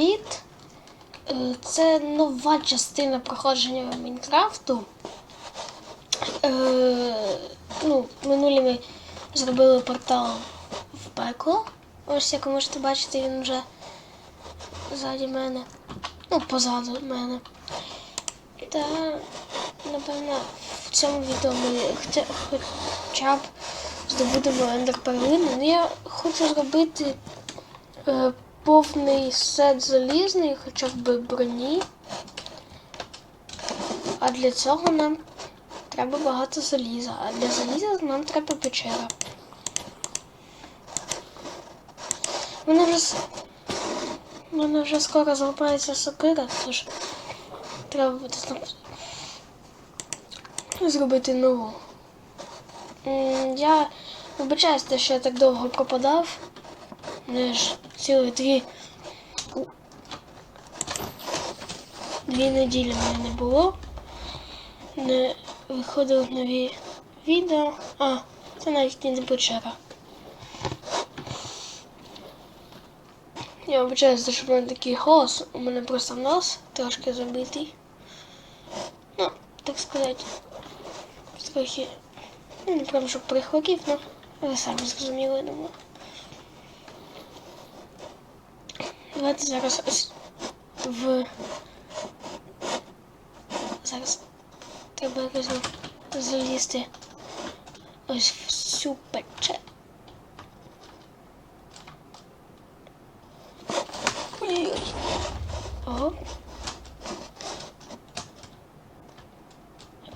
привіт! Е, Це нова частина проходження Майнкрафту. Е, ну, минулі ми зробили портал в пекло. Ось як ви можете бачити, він вже ззаді мене. Ну, позаду мене. Та, напевно, в цьому відео ми хоча, хоча б здобудемо ендерперлину. Ну, я хочу зробити е, повний сет залізний, хоча б броні. А для цього нам треба багато заліза. А для заліза нам треба печера. Мене вже, мене вже скоро зламається сокира, тож треба буде зробити нову. Я вибачаюсь, що я так довго пропадав. Не ж цілі дві. Дві неділі мене не було. Не виходили нові відео. А, це навіть не печера. Я вибачаюся, що в мене такий голос. У мене просто нос трошки забитий. Ну, так сказати, трохи. Ну, не прям щоб прихворів, ну, ви самі зрозуміли, думаю. Давайте зараз ось в. Зараз треба якось залізти ось в цю пече. Ой-ой. Ого.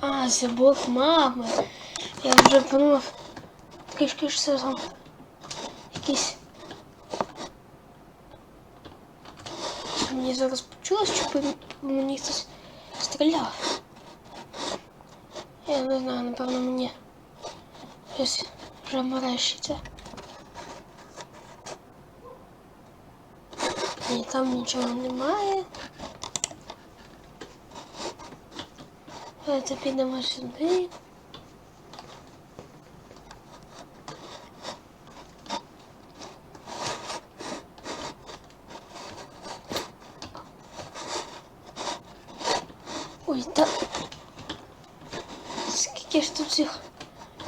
А, це блок мами. Я вже подумав, трішки ж це там якісь. Мені зараз почулось, що по по мені хтось стріляв. Я не знаю, напевно, мені щось вже мерещиться. Ні, там нічого немає. Давайте підемо сюди. Цих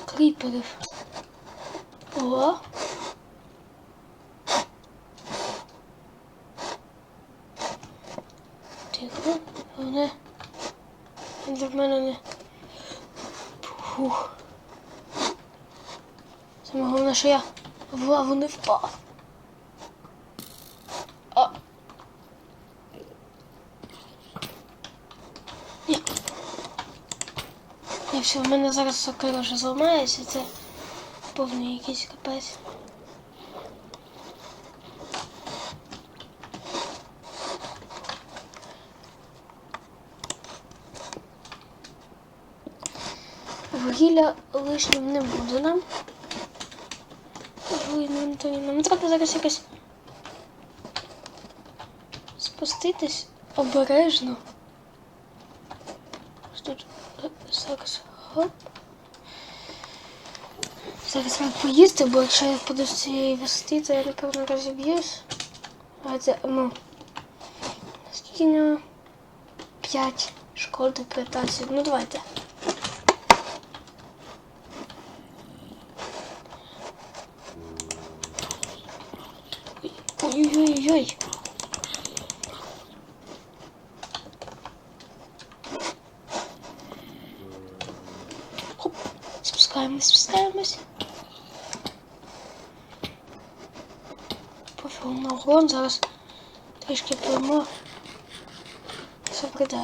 кріперів? О! Тихо, вони для мене не. Фух. Саме головне, що я в лаву не впав. Все, в мене зараз сокира вже зламається, це повний якийсь капець. Вугілля лишнім не буде нам. В інвентарі. Нам треба зараз якось спуститись обережно. Ось Тут е, зараз хоп. Зараз треба поїсти, бо якщо я впаду з цієї висоти, то я напевно розіб'юсь. А це, ну, скільки в нього? П'ять шкоди інтерпретації. Ну давайте. Ой-ой-ой. Хоп, спускаємось, спускаємось. Пофігу на углон, зараз трішки поймо. Все прийде.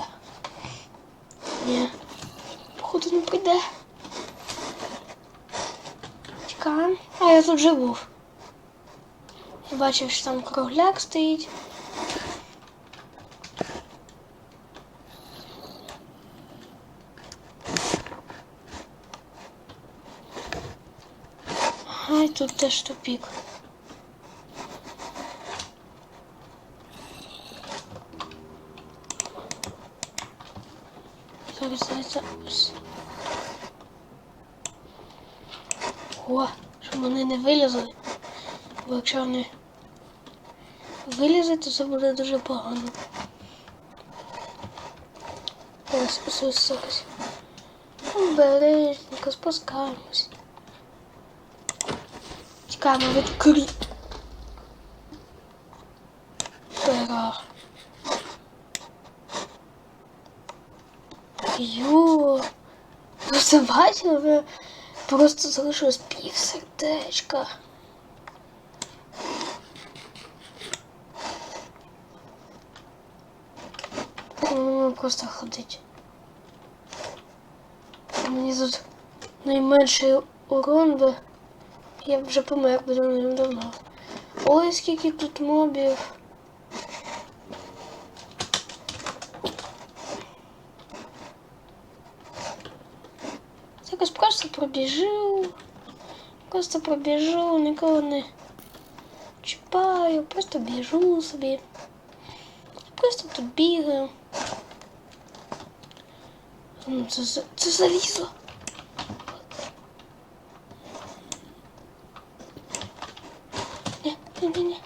Ні. Походу не прийде. Чекаємо. А, я тут. Я бачив, що там кругляк стоїть. І тут теж тупік. Зараз зараз. ось. О, щоб вони не вилізли. Бо якщо вони вилізе, то це буде дуже погано. Ось, ось, ось, ось. Обережненько спускаємось. Тікаємо від крі. Пера. Йо. Ви це бачили? Ви просто залишилось пів сердечка. Ну, просто ходить. Мені тут найменший урон би. Я вже помер би давним давно. Ой, скільки тут мобів. Якось просто пробіжу. Просто пробіжу, нікого не чіпаю, просто біжу собі. Просто тут бігаю. Ну, це, за- це залізо. Ні, ні, ні, ні.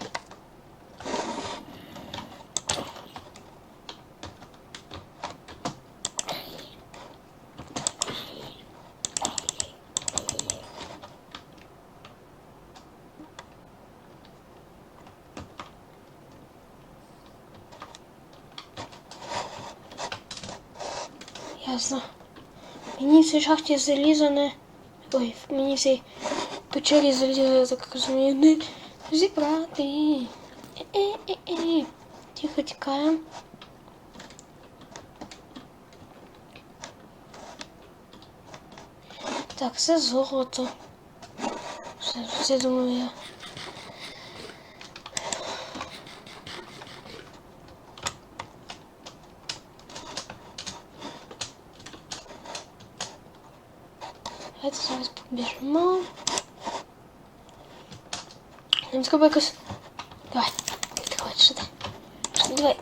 Ясно. Мені в цій шахті залізо не. Ой, мені в цій печері залізо, я так розумію, не зібрати. Е-е-е. Тихо тікаємо. Так, все золото. Все, все думаю я. Давайте зараз побіжимо. Нам треба якось. Давай. Давай, що ти? Що, Давай.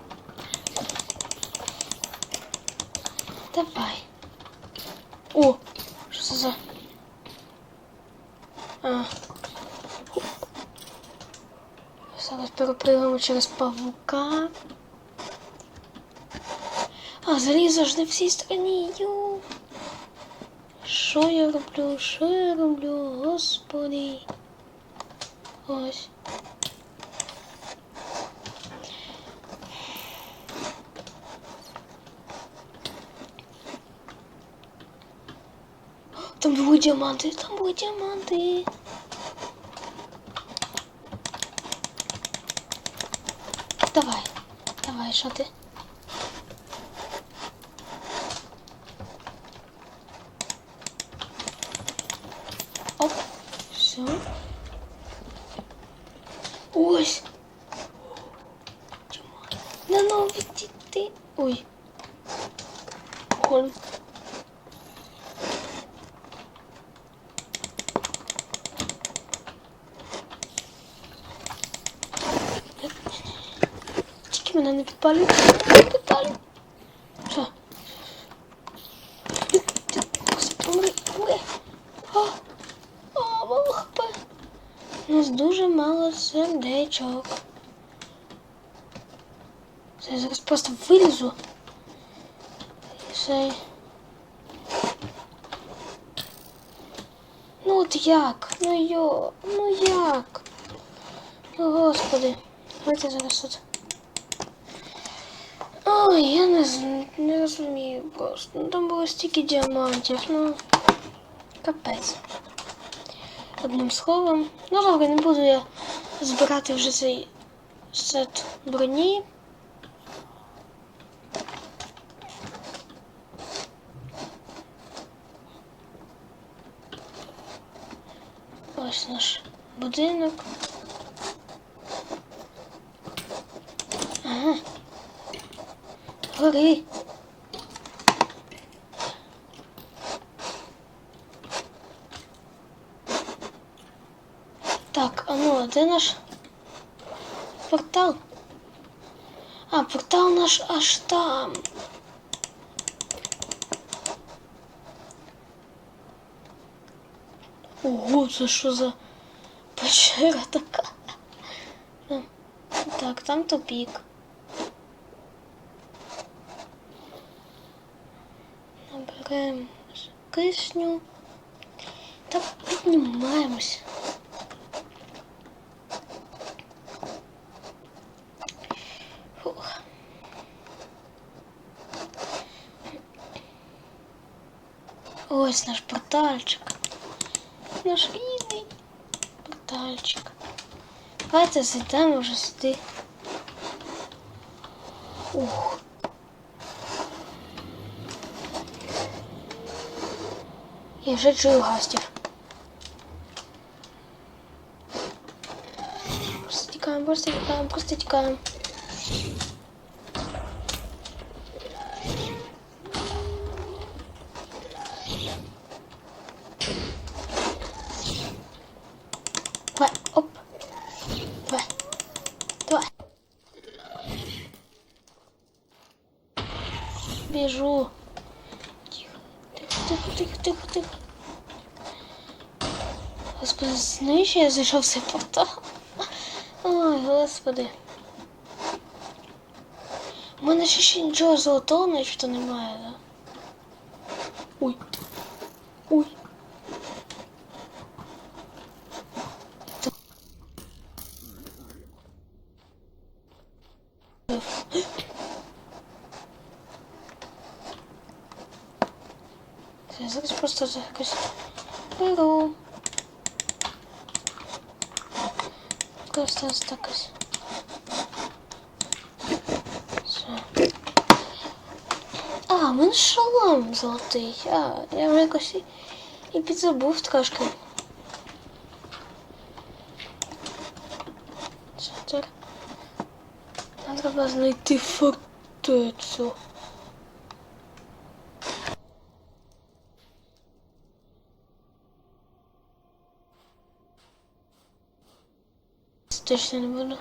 Давай. О, що це за. А. Зараз перепрыгаємо через павука. А, залізо ж не в цій стороні. Ю. Що я роблю? Що я роблю? Господи. Ось. Там були діаманти, там були діаманти. Давай, давай, що ти? Ось. На нові діти. Ой. Хольм. Тільки мене не підпалюй. Не підпалюй. Що? Помри. Помри. А. А, мало хп. У нас дуже мало сердечок. Все, я зараз просто вилізу. Все. Ну от як? Ну йо, ну як? Ну господи. Давайте зараз тут. Ой, я не, не розумію просто. Ну там було стільки діамантів, ну капець. Одним словом. Ну добре, не буду я збирати вже цей сет броні. Ось наш будинок. Ага. Гори. де наш портал? А, портал наш аж там. Ого, це що за печера така? Ну, Так, там тупік. Наберемо кисню та піднімаємось. Ось наш портальчик. Наш рідний портальчик. Давайте зайдемо вже сюди. Ух. Я вже чую гастів. Просто тікаємо, просто тікаємо, просто тікаємо. Давай, оп. Давай. Давай. Біжу. Тихо, тихо, тихо, тихо, тихо, тихо. Господи, я зайшов в цей портал. Ой, господи. У мене ще ще нічого золотого начебто немає, да? Ой. Ой. Я зараз просто якось беру. Просто ось так ось. Все. А, в мене шолом золотий. А, я вже якось і, і підзабув трошки. Все, тепер нам треба знайти фортецю. Точно не буду.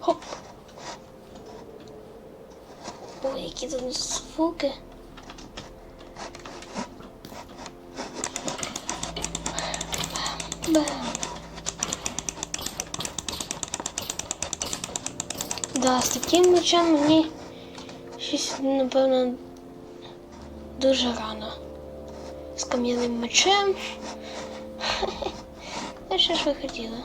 Хоп. Ой, які тут Да, з таким мечем мені щось, напевно, дуже рано. З кам'яним мечем. А що ж ви хотіли?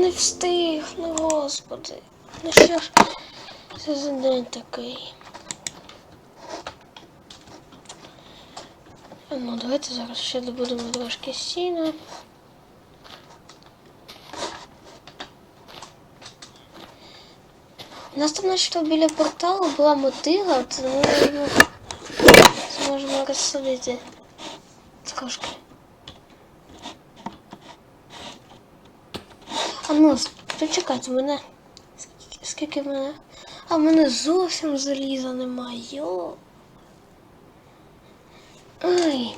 Не встиг, ну господи. Ну що ж це за день такий? Ну, давайте зараз ще добудемо трошки сіна. У нас там начебто біля порталу була мотига, це ми її зможемо розсадити трошки. А ну, почекайте, мене. Скільки, в мене? А в мене зовсім заліза немає. Йо. Ай.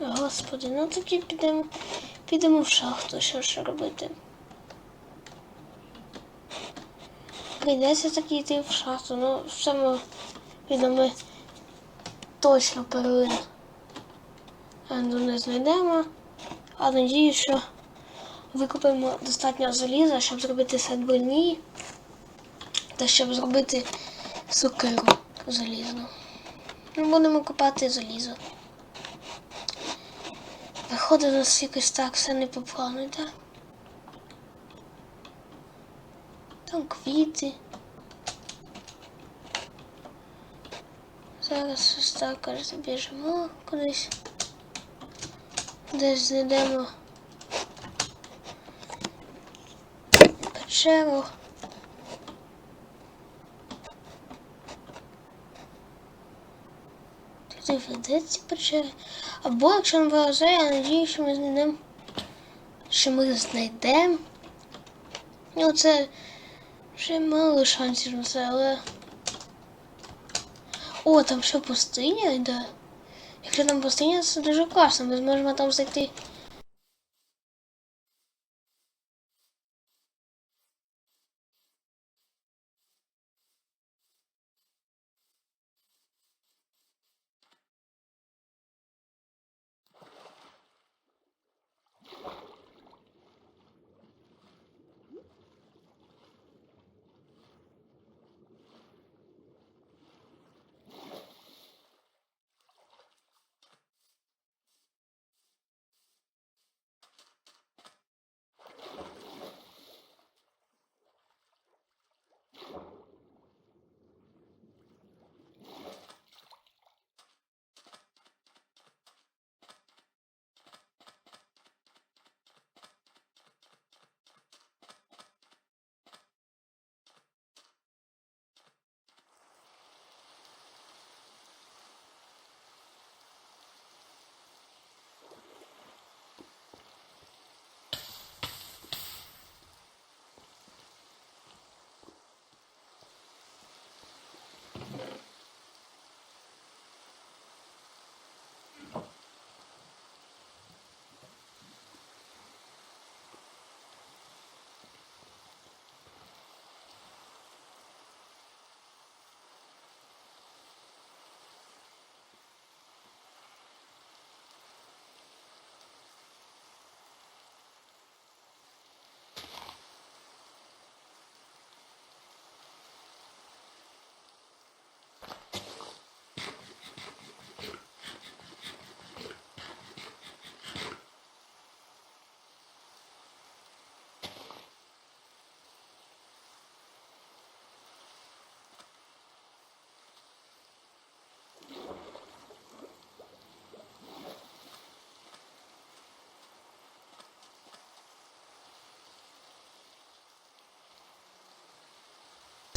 Господи, ну тоді підемо підемо в шахту, що ж робити. Прийдеться таки йти в шахту, ну все ми підемо точно перлин. Енду не знайдемо. А надію, що викупимо достатньо заліза, щоб зробити сет броні та щоб зробити сокиру залізну. Ми будемо копати залізо. Виходить у нас якось так все не по так? Там квіти. Зараз ось так аж забіжимо кудись. Десь знайдемо печеру. Туди веде ці печери. Або якщо не повезе, я надію, що ми знайдемо що ми знайдемо. Ну, це вже мало шансів на це, але. О, там ще пустиня йде. Якщо там пустиня, це дуже класно. Ми зможемо там зайти.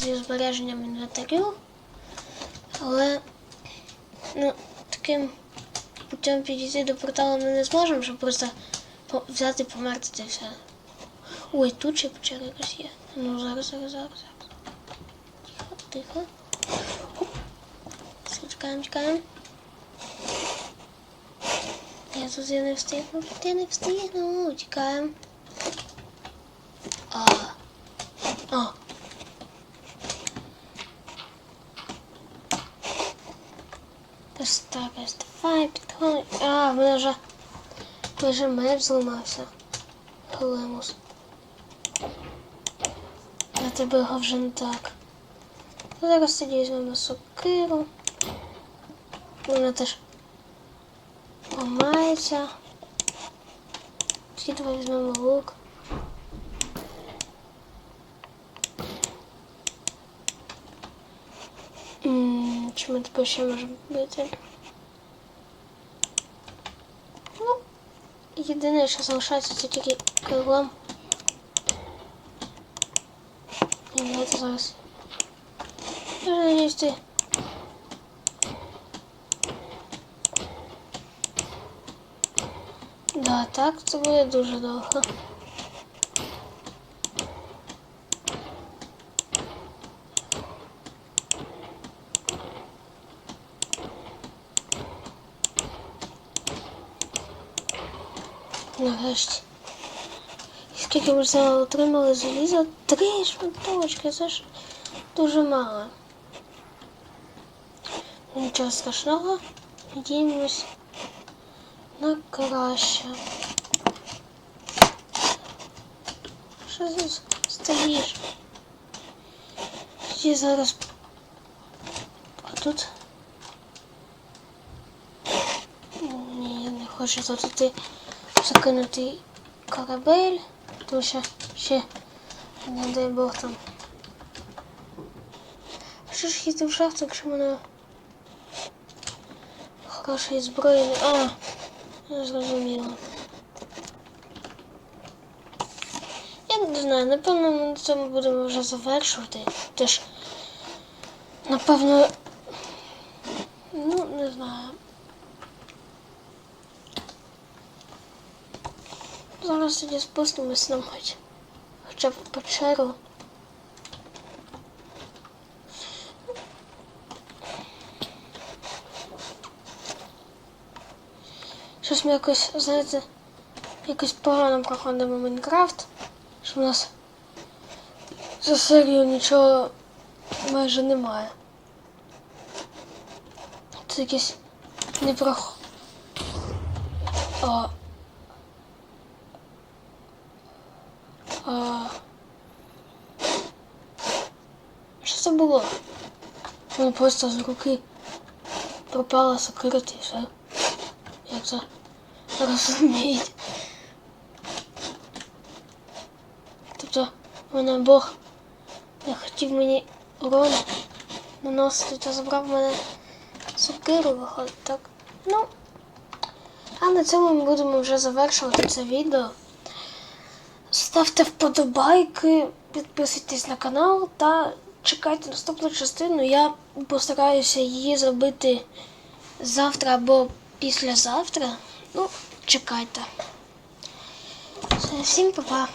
Зі збереженням інвентарю, але ну, таким путем підійти до порталу ми не зможемо, щоб просто взяти померти й все. Ой, тут ще печера якась є. Ну зараз, зараз, зараз, зараз. Тихо, тихо. Чекаємо, чекаємо. Я тут я не встигну, я не встигну. Чекаємо. А. А. Ось так, ось давай, підходи. А, в мене вже, вже меч зламався. Големус. Я тебе його вже не так. Зараз тоді візьмемо сокиру. Вона теж ламається. Давай візьмемо лук. М, Чи ми тепер ще можемо бити? єдине, що залишається, це тільки килом. І давайте зараз. Я надіюсь, ти. Да, так, це буде дуже довго. Нарешті. І скільки ми вже отримали заліза? Три шматочки, це ж дуже мало. Нічого страшного. Надіємось на краще. Що ти стоїш? Тоді зараз. А тут. Ні, я не хочу тут іти Закинути корабель, тому що ще, не дай Бог там. Що ж їздив в шахту, якщо мене хорошої зброї не. А, я зрозуміла. Я не знаю, напевно, ми на цьому будемо вже завершувати. Тож, напевно, ну, не знаю. Зараз тоді спустимось нам хоч хоча б в печеру. Щось ми якось, знаєте, якось погано проходимо Майнкрафт, що в нас за серію нічого майже немає. Це якесь не прох... А... А... Що це було? Воно просто з руки пропала сокира і все. Як це розуміють? Тобто мене Бог не хотів мені урон наносити та забрав мене сокиру, виходить, так? Ну, а на цьому ми будемо вже завершувати це відео. Ставте вподобайки, підписуйтесь на канал та чекайте наступну частину. Я постараюся її зробити завтра або післязавтра. Ну, чекайте. Всім па-па.